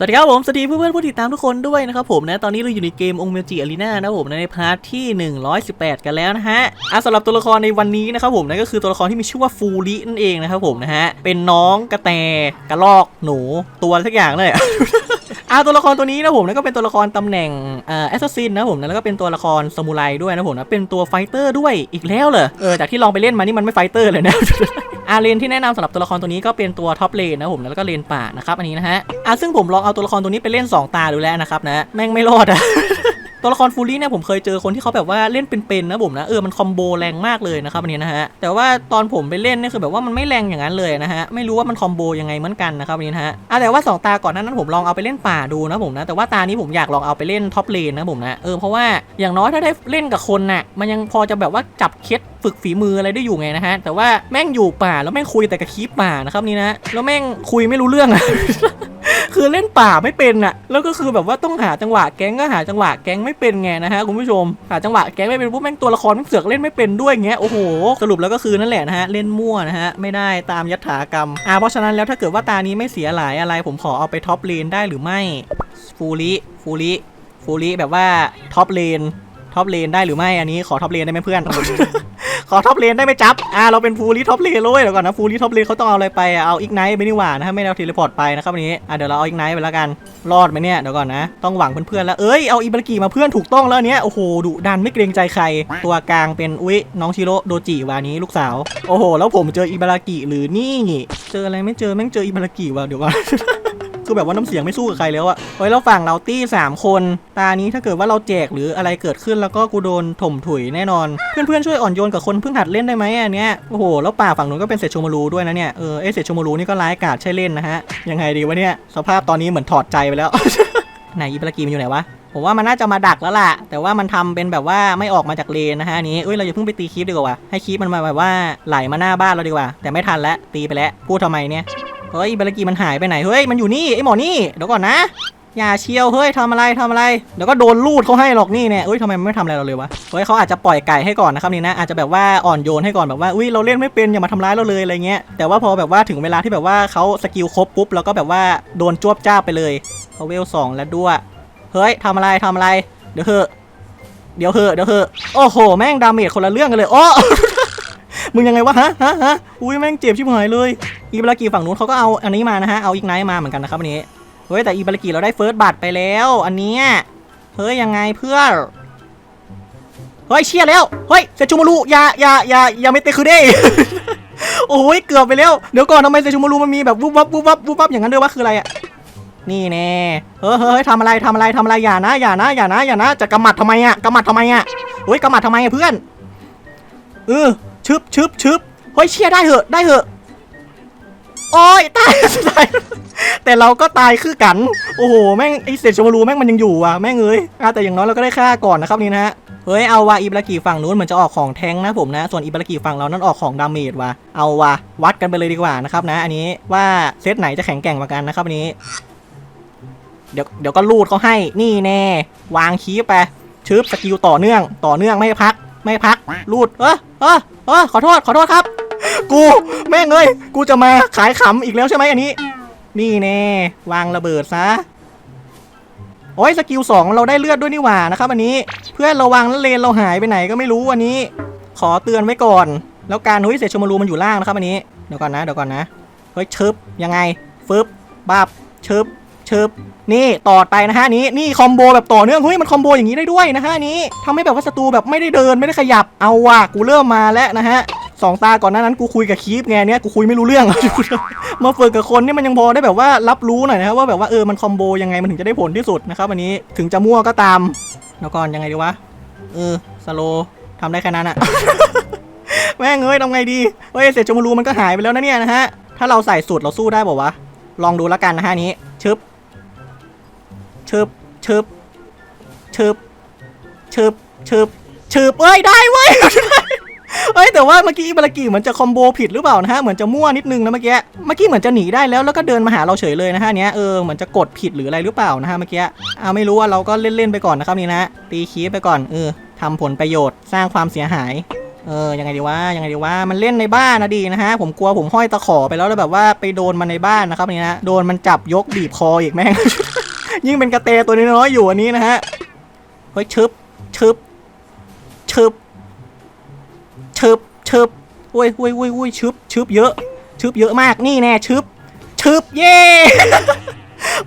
สวัสดีครับผม สวัสดีเพื่อนๆผู้ติดตามทุกคนด้วยนะครับผมนะ ตอนนี้เราอยู่ในเกมองเมจิอารีนานะครับผมนะในพาร์ทที่ 118 กันแล้วนะฮะอะสำหรับตัวละครในวันนี้นะครับผมนั่นก็คือตัวละครที่มีชื่อว่าฟูรินั่นเองนะครับผมนะฮะ เป็นน้องกระแตกระลอกหนูตัวสักอย่างเลย อ่าตัวละครตัวนี้นะผมนั่นก็เป็นตัวละครตำแหน่งเอ่อแอสซัสซินนะผมนะแล้วก็เป็นตัวละครซามูไรด้วยนะผมนะเป็นตัวไฟเตอร์ด้วยอีกแล้วเหรอเออจากที่ลองไปเล่นมานี่มันไม่ไฟเตอร์เลยนะอาเลนที่แนะนำสำหรับตัวละครตัวนี้ก็เป็นตัวท็อปเลนนะผมนะแล้วก็เลนป่านะครับอันนี้นะฮะอะซึ่งผมลองเอาตัวละครตัวนี้ไปเล่น 2 ตาดูแล้วนะครับนะแม่งไม่รอดอะ ตัวละครฟูลี่เนี่ยผมเคยเจอคนที่เขาแบบว่าเล่นเป็นๆนะผมนะเออมันคอมโบแรงมากเลยนะครับอันนี้นะฮะแต่ว่าตอนผมไปเล่นเนี่ยคือแบบว่ามันไม่แรงอย่างนั้นเลยนะฮะไม่รู้ว่ามันคอมโบยังไงเหมือนกันนะครับอันนี้นะฮะอะแต่ว่าสองตาก่อนหนานั้นผมลองเอาไปเล่นป่าดูนะผมนะแต่ว่าตานี้ผมอยากลองเอาไปเล่นท็อปเลนนะผมนะเออเพราะว่าอย่างน้อยถ้าได้เล่นกับคนน่ะมันยังพอจะแบบว่าจับเคล็ดฝึกฝีมืออะไรได้อยู่ไงนะฮะแต่ว่าแม่งอยู่ป่าแล้วแม่งคุยแต่กับคีปป่านะครับนี่นะแล้วแม่งคุยไม่รู้เรื่องอะ คือเล่นป่าไม่เป็นอะแล้วก็คือแบบว่าต้องหาจังหวะแก๊งก็หาจังหวะแก๊งไม่เป็นไงนะฮะคุณผู้ชมหาจังหวะแก๊งไม่เป็นปุ๊บแม่งตัวละครม่งเสือกเล่นไม่เป็นด้วยเงี้ยโอ้โหสรุปแล้วก็คือนั่นแหละนะฮะเล่นมั่วนะฮะไม่ได้ตามยัตถากรรมอ่าเพราะฉะนั้นแล้วถ้าเกิดว่าตานี้ไม่เสียหลายอะไร ผมขอเอาไปท็อปเลนได้หรือไม่ฟูริฟูริฟูริแบบว่าท็อปเลนท็อปเลนได้หรือไม่อันนี้ขอท็อปเลนได้ไหมเพื่อน ขอท็อปเลนได้ไหมจับอ่าเราเป็นฟูลีท็อปเลนเลยเดี๋ยวก่อนนะฟูลีท็อปเลนเขาต้องเอาอะไรไปอะเอาอีกไนท์ไปนี่หว่านะฮะไม่เอาเทเลพอร์ตไปนะครับวันนี้อะเดี๋ยวเราเอาอีกไนท์ไปแล้วกันรอดไหมเนี่ยเดี๋ยวก่อนนะต้องหวังเพื่อนๆแล้วเอ้ยเอาอิบารากิมาเพื่อนถูกต้องแล้วเนี้ยโอ้โหดุดันไม่เกรงใจใคร ตัวกลางเป็นอุ้ยน้องชิโร่โดจิวานี้ลูกสาวโอ้โหแล้วผมเจออิบารากิหรือนี่เจออะไรไม่เจอแม่งเจออิบารากิว่ะเดี๋ยวก่อน คือแบบว่าน้ำเสียงไม่สู้กับใครแล้วอะเฮ้ยเราฝั่งเราตี้สามคน ตานี้ถ้าเกิดว่าเราแจกหรืออะไรเกิดขึ้นแล้วก็กูโดนถมถุยแน่นอน เพื่อนๆช่วยอ่อนโยนกับคนเพิ่งหัดเล่นได้ไหมอันเนี้ยโอ้โหแล้วป่าฝั่งนู้นก็เป็นเศษชมารูด้วยนะเนี่ยเออเศษชมารูนี่ก็ร้ายกาจใช่เล่นนะฮะยังไงดีวะเนี่ยสภาพตอนนี้เหมือนถอดใจไปแล้วไหนอีปลากีมันอยู่ไหนวะผมว่ามันน่าจะมาดักแล้วล่ะ แต่ว่ามันทำเป็นแบบว่าไม่ออกมาจากเลนนะฮะนี้เอ้ยเราอย่าเพิ่งไปตีคลิปดีกว่าให้คลิปมันมาแบบว่าไหลมาหน้าบ้านเราดีกว่า แต่ไม่ทันแล้วตีไปแล้วพูดทำไมเนี่ย เฮ้ยบารากีมันหายไปไหนเฮ้ยมันอยู่นี่ไอหมอนี่เดี๋ยวก่อนนะอย่าเชียวเฮ้ยทำอะไรทำอะไรเดี๋ยวก็โดนลูดเขาให้หรอกนี่เนี่ยเอ้ยทำไมไม่ทำอะไรเราเลยวะเฮ้ยเขาอาจจะปล่อยไก่ให้ก่อนนะครับนี่นะอาจจะแบบว่าอ่อนโยนให้ก่อนแบบว่าอุ้ยเราเล่นไม่เป็นอย่ามาทำร้ายเราเลยอะไรเงี้ยแต่ว่าพอแบบว่าถึงเวลาที่แบบว่าเขาสกิลครบปุ๊บเราก็แบบว่าโดนจวบจ้าไปเลยเขาเวลสองแล้วด้วยเฮ้ยทำอะไรทำอะไรเดี๋ยวเถอะเดี๋ยวเถอะเดี๋ยวเถอะโอ้โห แม่งดาเมจคนละเรื่องกันเลยโอ้มึงยังไงวะฮะฮะฮะอุ้ยแม่งเจ็บชิบหายเลย อีบารากีฝั่งนู้นเขาก็เอาอันนี้มานะฮะ เอาอีกไนท์มาเหมือนกันนะครับอันนี้ เฮ้ยแต่อีบารากีเราได้เฟิร์สบัตรไปแล้ว อันเนี้ย เฮ้ยยังไงเพื่อนเฮ้ยเชียแล้ว เฮ้ยเซจูมารุอย่าอย่าอย่าอย่าไม่เตะคือเด้โอ้ยเกือบไปแล้ว เดี๋ยวก่อนทำไมเซจูมารุมันมีแบบวุบวับวุบวับวุบวับอย่างนั้นด้วยวะคืออะไรอะนี่แน่เฮ้ยเฮ้ยทำอะไรทำอะไรทำอะไรอย่านะอย่านะอย่านะอย่านะจะกำหมัดทำไมอะกำหมัดทำไมอะเฮ้ยกำหมัดทำไมอะเพื่อนเออชึบชึบชึบเฮ้ยเชียได้เหอะได้เหอะ โอ้ยตายตายแต่เราก็ตายคือกัน โอ้โห แม่งไอเศษชมรูแม่งมันยังอยู่ว่ะ แม่งเอ้ยอะแต่อย่างน้อยเราก็ได้ฆ่าก่อนนะครับนี่นะฮะเฮ้ย เอาว่ะอิบรากิฝั่งนู้นเหมือนจะออกของแทงนะผมนะ ส่วนอิบรากิฝั่งเรานั้นออกของดาเมจว่ะ เอาว่ะวัดกันไปเลยดีกว่านะครับนะ อันนี้ว่าเซตไหนจะแข็งแกร่งกว่ากันนะครับอันนี้ เดี๋ยวเดี๋ยวก็ลูดเขาให้ นี่แน่ วางคีบไปชึบสกิลต่อเนื่อง ต่อเนื่องไม่พัก ไม่พัก ลูด เออเออเออขอโทษ ขอโทษครับ กูแม่งเอ้ยกูจะมาขายขำอีกแล้วใช่ไหมอันนี้ นี่แน่วางระเบิดซะโอ้ยสกิลสองเราได้เลือดด้วยนี่หว่านะครับอันนี้เพื่อนระวังแล้วเลนเราหายไปไหนก็ไม่รู้วันนี้ ขอเตือนไว้ก่อน แล้วการเฮ้ยเศษชมารูมันอยู่ล่างนะครับอันนี้เดี๋ยวก่อนนะเดี๋ยวก่อนนะเฮ้ยชึบยังไงฟึบบับชึบชึบนี่ต่อไปนะฮะนี้นี่คอมโบแบบต่อเนื่องเฮ้ยมันคอมโบอย่างนี้ได้ด้วยนะฮะนนี้ทำให้แบบว่าศัตรูแบบไม่ได้เดินไม่ได้ขยับเอาว่ะกูเริ่มมาแล้วนะฮะ สองตาก่อนหน้านั้นกูคุยกับคีปไงเนี้ยกูคุยไม่รู้เรื่อง มาฝึกกับคนนี่มันยังพอได้แบบว่ารับรู้หน่อยนะครับว่าแบบว่าเออมันคอมโบยังไงมันถึงจะได้ผลที่สุดนะครับอันนี้ถึงจะมั่วก็ตามแล้วก่อนยังไงดีวะเออสโลทำได้แค่นั้นอะแม่งเอ้ยทำไงดีเฮ้ยเสร็จจมูรูมันก็หายไปแล้วนะเนี่ยนะฮะถ้าเราใส่สูตรเราสู้ได้บอกวะลองดูแล้วกันนะฮะนนี้ชึบชึบชึบชึบชึบชึบชึบเอ้ยได้เว้ย เอ้ยแต่ว่าเมื่อกี้อิบารากิเหมือนจะคอมโบผิดหรือเปล่านะฮะเหมือนจะมั่วนิดนึงนะเมื่อกี้เมื่อกี้เหมือนจะหนีได้แล้วแล้วก็เดินมาหาเราเฉยเลยนะฮะเนี้ยเออเหมือนจะกดผิดหรืออะไรหรือเปล่านะฮะเมื่อกี้อ่าไม่รู้ว่าเราก็เล่นๆไปก่อนนะครับนี่นะตีคีบไปก่อนเออทำผลประโยชน์สร้างความเสียหายเออยังไงดีวะยังไงดีวะมันเล่นในบ้านนะดีนะฮะผมกลัวผมห้อยตะขอไปแล้วแล้วแบบว่าไปโดนมันในบ้านนะครับนี่นะโดนมันจับยกบีบคออีกแม่ง ยิ่งเป็นกระเตตัวน้อยๆอยู่อันนี้นะฮะเฮ้ยชึบชึบชึบ ชึบชึบอุ้ยอุ้ยอุ้ยอุ้ยชึบชึบเยอะชึบเยอะมากนี่แน่ชึบชึบเย้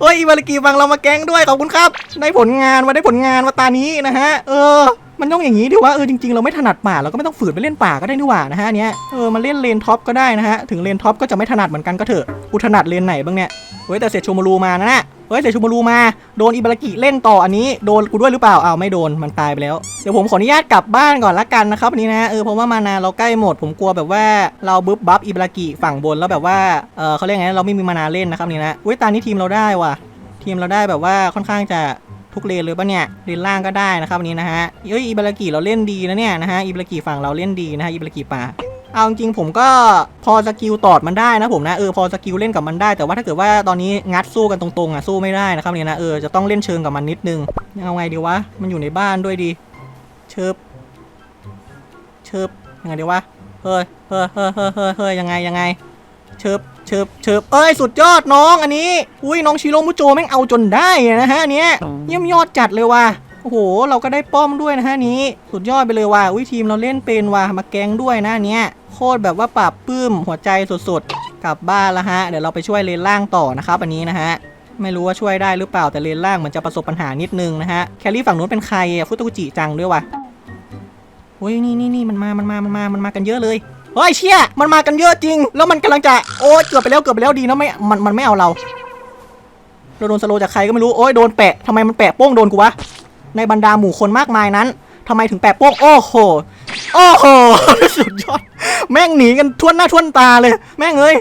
โอ้ยอีบาลิกีฟังเรามาแก๊งด้วยขอบคุณครับได้ผลงานมาได้ผลงานมาตานี้นะฮะ เออ มันต้องอย่างนี้ดิว่าเออจริงๆเราไม่ถนัดป่าเราก็ไม่ต้องฝืนไปเล่นป่าก็ได้นี่หว่านะฮะเนี้ยเออมาเล่นเลนท็อปก็ได้นะฮะถึงเลนท็อปก็จะไม่ถนัดเหมือนกันก็เถอะกูถนัดเลนไหนบ้างเนี่ยเฮ้ยแต่เสร็จชูมารูมานะน่ะ ฮ้ยเสร็จชูมารูมาโดนอีบาลิกิเล่นต่ออันนี้โดนกูด้วยหรือเปล่าอ้าวไม่โดนมันตายไปแล้วเดี๋ยวผมขออนุญาตกลับบ้านก่อนละกันนะครับอันนี้นะเออเพราะว่ามานาเราใกล้หมดผมกลัวแบบว่าเราบึ๊บบัฟอีบาลิกิฝั่งบนแล้วแบบว่าเออเขาเรียกไงเราไม่มีมานาเล่นนะครับนี่นะเว้ยตานี้ทีมเราได้ว่ะ ทีมเราได้แบบว่าค่อนข้างจะทุกเลนเลยปะเนี่ยเลนล่างก็ได้นะครับวันนี้นะฮะเอ้ยอีบารากิเราเล่นดีนะเนี่ยนะฮะอีบารากิฝั่งเราเล่นดีนะฮะอีบารากิป่า เอาจริงผมก็พอสกิลตอดมันได้นะผมนะเออพอสกิลเล่นกับมันได้แต่ว่าถ้าเกิดว่าตอนนี้งัดสู้กันตรงๆอะสู้ไม่ได้นะครับเนี่ยนะเออจะต้องเล่นเชิงกับมันนิดนึงเอาไงดีวะมันอยู่ในบ้านด้วยดีเชิบเชิบยังไงดีวะเฮ้ยเฮ้ยเฮ้ยเฮ้ยเฮ้ยยังไงยังไงเชิบเชิบเชิบเอ้ยสุดยอดน้องอันนี้อุ้ยน้องชิโรมุโจแม่งเอาจนได้นะฮะเนี้ยเยี่ยมยอดจัดเลยว่ะโอ้โห เราก็ได้ป้อมด้วยนะฮะนี้ สุดยอดไปเลยว่ะอุ้ยทีมเราเล่นเป็นว่ะมาแกงด้วยนะเนี้ย โคตรแบบว่าปรับปื้มหัวใจสุดๆ กลับบ้านแล้วฮะ เดี๋ยวเราไปช่วยเลนล่างต่อนะครับอันนี้นะฮะ ไม่รู้ว่าช่วยได้หรือเปล่าแต่เลนล่างเหมือนจะประสบปัญหานิดนึงนะฮะ แคลรี่ฝั่งนู้นเป็นใครอะฟุตกุจิจังด้วยว่ะอุ้ยนี่นี่นี่มันมา มันมา มันมา มันมากันเยอะเลยเฮ้ยเชี่ยมันมากันเยอะจริง แล้วมันกำลังจะโอ๊ยเกือบไปแล้วเกือบไปแล้วดีนะไม่ มันมันไม่เอาเราเราโดนสโลจากใครก็ไม่รู้โอ๊ยโดนแปะทำไมมันแปะโป้งโดนกูวะในบรรดาหมู่คนมากมายนั้นทำไมถึงแปะโป้งโอ้โห โอ้โห สุดยอด แม่งหนีกันทวนหน้าทวนตาเลย แม่งเอ้ย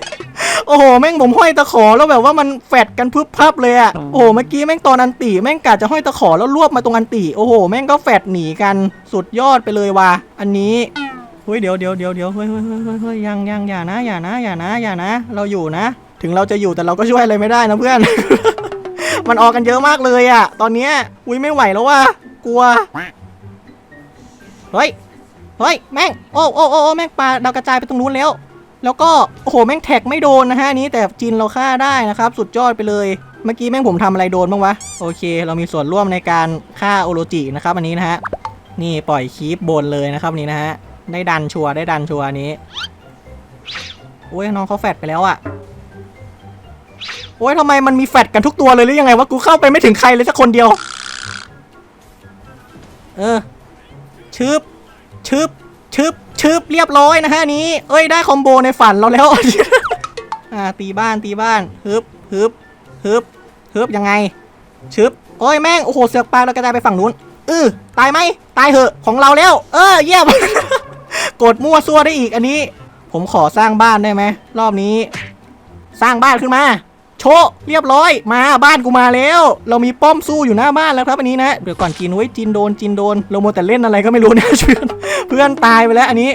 โอ้โห แม่งผมห้อยตะขอแล้วแบบว่ามันแฟดกันพึบพับเลยอะโอ้โห เมื่อกี้แม่งตอนอันตีแม่งกะจะห้อยตะขอแล้วรวบมาตรงอันตีโอ้โห แม่งก็แฟดหนีกัน สุดยอดไปเลยว่ะ อันนี้เฮ้ยเดี๋ยวเดี๋ยวเดี๋ยวเดี๋ยวเฮ้ยเฮ้ยเฮ้ยเฮ้ยเฮ้ยยังยังอย่านะ อย่านะ อย่านะ อย่านะ เราอยู่นะ ถึงเราจะอยู่แต่เราก็ช่วยอะไรไม่ได้นะเพื่อน มันออกกันเยอะมากเลยอะตอนเนี้ย อุ้ยไม่ไหวแล้วว่ะ กลัว เฮ้ย เฮ้ยแม่งโอ้โอ้โอ้แม่งปลาดาวกระจายไปตรงนู้นแล้ว แล้วก็โอ้โหแม่งแท็กไม่โดนนะฮะนี้แต่จินเราฆ่าได้นะครับ สุดยอดไปเลย เมื่อกี้แม่งผมทำอะไรโดนบ้างวะโอเค เรามีส่วนร่วมในการฆ่าโอโรจินะครับอันนี้นะฮะนี่ปล่อยคีปบนเลยนะครับอันนี้นะฮะได้ดันชัวได้ดันชัวนนี้โอ้ยน้องเขาแฟดไปแล้วอะโอ้ยทำไมมันมีแฟดกันทุกตัวเลยหรือยังไงวะกูเข้าไปไม่ถึงใครเลยสักคนเดียว เออชึบ ชึบชึบชึบเรียบร้อยนะฮะนี้ เอ้ยได้คอมโบในฝันเราแล้ว อ่าตีบ้านตีบ้านฮึบฮึบฮึบฮึบยังไงชึบโอ้ยแม่งโอ้โหเสือกปลาเรากระจายไปฝั่งนู้นเออตายไหมตายเหอะของเราแล้ว เออเยี่ยมกดมั่วซั่วได้อีกอันนี้ ผมขอสร้างบ้านได้ไหมรอบนี้ สร้างบ้านขึ้นมา โชะเรียบร้อย มาบ้านกูมาแล้ว เรามีป้อมสู้อยู่หน้าบ้านแล้วครับอันนี้นะเดี๋ยวก่อนจีนไว้ยจีนโดนจีนโดนเราโมแต่เล่นอะไรก็ไม่รู้เนี่ยเพื่อน เพื่อนตายไปแล้วอันนี้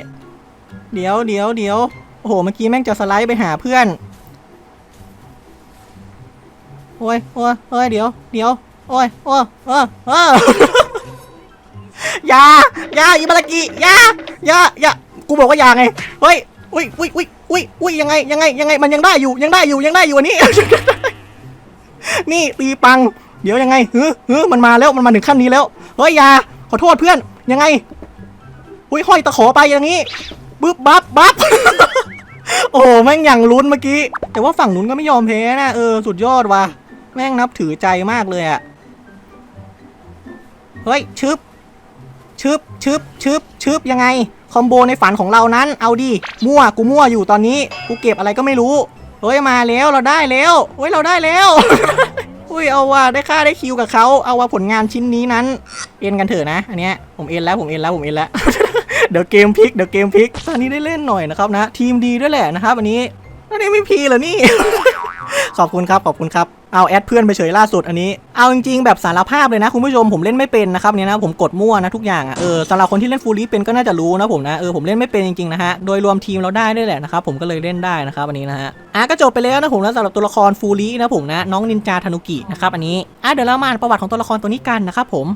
เดี๋ยวเดี๋ยวเดี๋ยวโอ้โหเมื่อกี้แม่งจะสไลด์ไปหาเพื่อนโอ้ยโอ้ยโอ้ยเดี๋ยวเดี๋ยวโอ้ยโอ้ยเออเอออย่าอย่าอิบารากิอย่าอย่าอย่ากูบอกว่าอย่าไงเฮ้ยอุ้ยอุ้ยอุ้ยอุ้ยอุ้ยยังไงยังไงยังไงมันยังได้อยู่ยังได้อยู่ยังได้อยู่อันนี้ นี่ตีปัง เดี๋ยวยังไงเฮ้อเฮ้อมันมาแล้วมันมาถึงขั้นนี้แล้วเฮ้ยอย่าขอโทษเพื่อนยังไง อุ้ยห้อยตะขอไปอย่างนี้บึ๊บบับบับ โอ้แม่งอย่างลุ้นเมื่อกี้ แต่ว่าฝั่งนู้นก็ไม่ยอมแพ้นะเออสุดยอดว่ะแม่งนับถือใจมากเลยอะเฮ้ยชึบชึบชึบชึบชึบยังไง คอมโบในฝันของเรานั้น เอาดิมั่วกูมั่วอยู่ตอนนี้กูเก็บอะไรก็ไม่รู้เฮ้ยมาแล้วเราได้แล้วเฮ้ยเราได้แล้วอุ้ยเอาว่าได้ค่าได้คิวกับเขาเอาว่าผลงานชิ้นนี้นั้น เอ็นกันเถอะนะ อันเนี้ยผมเอ็นแล้วผมเอ็นแล้วผมเอ็นแล้ว เดี๋ยวเกมพลิกเดี๋ยวเกมพลิกตอนนี้ได้เล่นหน่อยนะครับนะ ทีมดีด้วยแหละนะครับอันนี้อันนี้ไม่พีเหรอนี่ ขอบคุณครับขอบคุณครับเอาแอดเพื่อนไปเฉยล่าสุดอันนี้ เอาจริงๆแบบสารภาพเลยนะคุณผู้ชมผมเล่นไม่เป็นนะครับเนี่ยนะผมกดมั่วนะทุกอย่างอะเออสำหรับคนที่เล่นฟูลีเป็นก็น่าจะรู้นะผมนะเออผมเล่นไม่เป็นจริงๆนะฮะโดยรวมทีมเราได้ด้วยแหละนะครับผมก็เลยเล่นได้นะครับอันนี้นะฮะอะก็จบไปแล้วนะผมนะสำหรับตัวละครฟูลีนะผมนะน้องนินจาธนุกินะครับอันนี้อะเดี๋ยวเรามาอ่านประวัติของตัวละครตัวนี้กันนะครับผม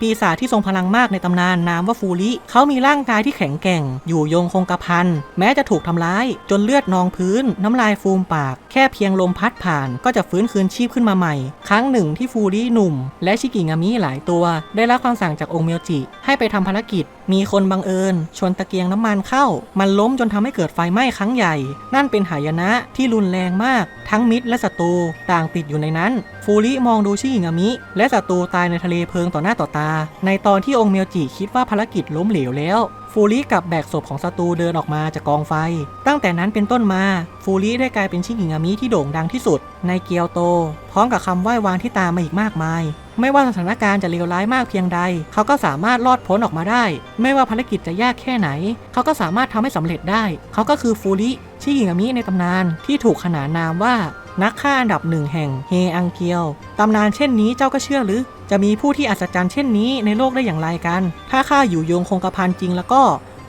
ปีศาจที่ทรงพลังมากในตำนานนามว่าฟูริเขามีร่างกายที่แข็งแกร่ง อยู่ยงคงกระพันแม้จะถูกทำร้าย จนเลือดนองพื้น น้ำลายฟูมปาก แค่เพียงลมพัดผ่าน ก็จะฟื้นคืนชีพขึ้นมาใหม่ ครั้งหนึ่งที่ฟูริหนุ่ม และชิกิงามิหลายตัว ได้รับคำสั่งจากองค์เมียวจิ ให้ไปทำภารกิจ มีคนบังเอิญ ชนตะเกียงน้ำมันเข้า มันล้มจนทำให้เกิดไฟไหม้ครั้งใหญ่ นั่นเป็นหายนะที่รุนแรงมาก ทั้งมิตรและศัตรูต่างติดอยู่ในนั้น ฟูริมองดูชิอิงามิ และศัตรูตายในทะเลเพลิงต่อหน้าต่อตา ในตอนที่องค์เมียวจิคิดว่าภารกิจล้มเหลวแล้ว ฟูริกับแบกศพของศัตรูเดินออกมาจากกองไฟ ตั้งแต่นั้นเป็นต้นมา ฟูริได้กลายเป็นชิงิงามิที่โด่งดังที่สุด ในเกียวโต พร้อมกับคำไหว้วานที่ตามมาอีกมากมาย ไม่ว่าสถานการณ์จะเลวร้ายมากเพียงใด เขาก็สามารถรอดพ้นออกมาได้ ไม่ว่าภารกิจจะยากแค่ไหน เขาก็สามารถทำให้สำเร็จได้ เขาก็คือฟูริชิงิงามิในตำนานที่ถูกขนานนามว่านักฆ่าอันดับหนึ่งแห่งเฮอังเกียว ตำนานเช่นนี้เจ้าก็เชื่อหรือ จะมีผู้ที่อัศจรรย์เช่นนี้ในโลกได้อย่างไรกัน ถ้าข้าอยู่โยงคงกระพันจริงแล้วก็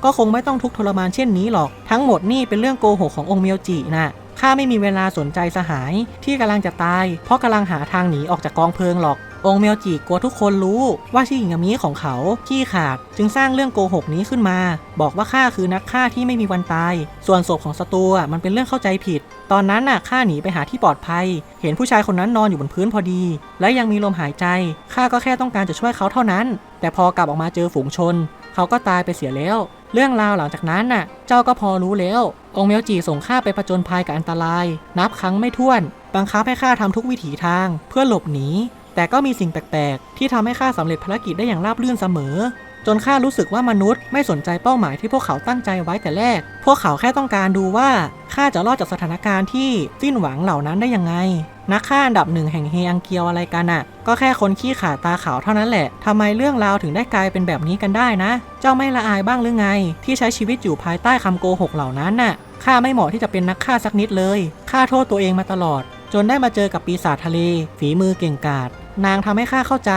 ก็คงไม่ต้องทุกข์ทรมานเช่นนี้หรอก ทั้งหมดนี่เป็นเรื่องโกหกขององค์เมียวจินะข้าไม่มีเวลาสนใจสหายที่กำลังจะตาย เพราะกำลังหาทางหนีออกจากกองเพลิงหรอก องค์เมียวจิกลัวทุกคนรู้ว่าชิงามิของเขาขี้ขาด จึงสร้างเรื่องโกหกนี้ขึ้นมา บอกว่าข้าคือนักฆ่าที่ไม่มีวันตาย ส่วนศพของศัตรูอะมันเป็นเรื่องเข้าใจผิด ตอนนั้นน่ะข้าหนีไปหาที่ปลอดภัย เห็นผู้ชายคนนั้นนอนอยู่บนพื้นพอดี และยังมีลมหายใจข้าก็แค่ต้องการจะช่วยเขาเท่านั้น แต่พอกลับออกมาเจอฝูงชน เขาก็ตายไปเสียแล้ว เรื่องราวหลังจากนั้นน่ะ เจ้าก็พอรู้แล้ว องค์เมียวจีส่งข้าไปผจญภัยกับอันตราย นับครั้งไม่ถ้วน บังคับให้ข้าทำทุกวิถีทางเพื่อหลบหนี แต่ก็มีสิ่งแปลกๆ ที่ทำให้ข้าสำเร็จภารกิจได้อย่างราบรื่นเสมอ จนข้ารู้สึกว่ามนุษย์ไม่สนใจเป้าหมายที่พวกเขาตั้งใจไว้แต่แรก พวกเขาแค่ต้องการดูว่าข้าจะรอดจากสถานการณ์ที่สิ้นหวังเหล่านั้นได้ยังไง นักฆ่าอันดับหนึ่งแห่งเฮอังเกียวอะไรกันอะ่ะ ก็แค่คนขี้ขาตาขาวเท่านั้นแหละทำไมเรื่องราวถึงได้กลายเป็นแบบนี้กันได้นะ เจ้าไม่ละอายบ้างหรือไง ที่ใช้ชีวิตอยู่ภายใต้คำโกหกเหล่านั้นน่ะข้าไม่เหมาะที่จะเป็นนักฆ่าสักนิดเลยข้าโทษตัวเองมาตลอด จนได้มาเจอกับปีศาจทะเล ฝีมือเก่งกาจนางทำให้ข้าเข้าใจ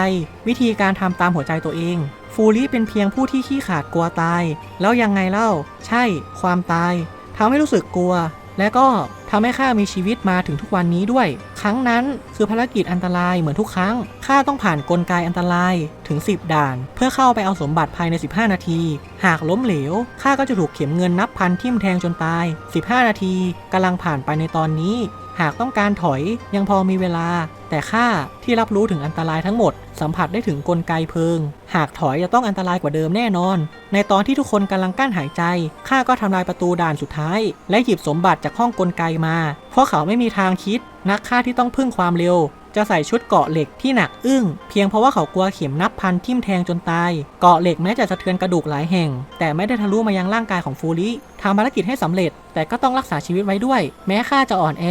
วิธีการทำตามหัวใจตัวเอง ฟูริเป็นเพียงผู้ที่ขี้ขาดกลัวตาย แล้วยังไงเล่า ใช่ ความตายทำให้รู้สึกกลัว และก็ทำให้ข้ามีชีวิตมาถึงทุกวันนี้ด้วย ครั้งนั้นคือภารกิจอันตรายเหมือนทุกครั้งข้าต้องผ่านกลไกอันตรายถึง 10 ด่าน เพื่อเข้าไปเอาสมบัติภายใน 15 นาที หากล้มเหลวข้าก็จะถูกเข็มเงินนับพันทิ่มแทงจนตาย 15 นาทีกำลังผ่านไปในตอนนี้ หากต้องการถอยยังพอมีเวลา แต่ข้าที่รับรู้ถึงอันตรายทั้งหมด สัมผัสได้ถึงกลไกเพลิง หากถอยจะต้องอันตรายกว่าเดิมแน่นอน ในตอนที่ทุกคนกำลังกั้นหายใจข้าก็ทำลายประตูด่านสุดท้าย และหยิบสมบัติจากห้องกลไกมา เพราะเขาไม่มีทางคิดนักฆ่าที่ต้องพึ่งความเร็ว จะใส่ชุดเกาะเหล็กที่หนักอึ้ง เพียงเพราะว่าเขากลัวเข็มนับพันทิ่มแทงจนตาย เกาะเหล็กแม้จะสะเทือนกระดูกหลายแห่ง แต่ไม่ได้ทะลุมายังร่างกายของฟูริทำภารกิจให้สำเร็จ แต่ก็ต้องรักษาชีวิตไว้ด้วย แม้ข้าจะอ่อนแอ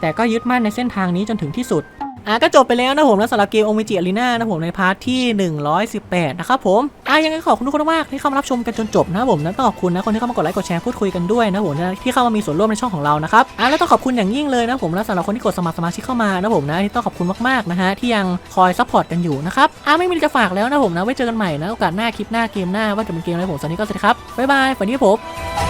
แต่ก็ยึดมั่นในเส้นทางนี้จนถึงที่สุด อะก็จบไปแล้วนะผมนะสำหรับเกมโอมิจิอารีนานะผมในพาร์ทที่ 118 นะครับผมอะยังไงขอบคุณทุกคนมากที่เข้ามารับชมกันจนจบนะผมนะต้องขอบคุณนะคนที่เข้ามากดไลค์กดแชร์พูดคุยกันด้วยนะผมนะที่เข้ามามีส่วนร่วมในช่องของเรานะครับอะแล้วต้องขอบคุณอย่างยิ่งเลยนะผมนะสำหรับคนที่กดสมัครสมาชิกเข้ามานะผมนะที่ต้องขอบคุณมากๆนะฮะที่ยังคอยซัพพอร์ตกันอยู่นะครับอะไม่มีจะฝากแล้วนะผมนะไว้เจอกันใหม่นะโอกาสหน้าคลิปหน้าเกมหน้าว่าจะเป็นเกมอะไรผมสวัสดีก็สวัสดีครับบ๊ายบายฝันดีครับผม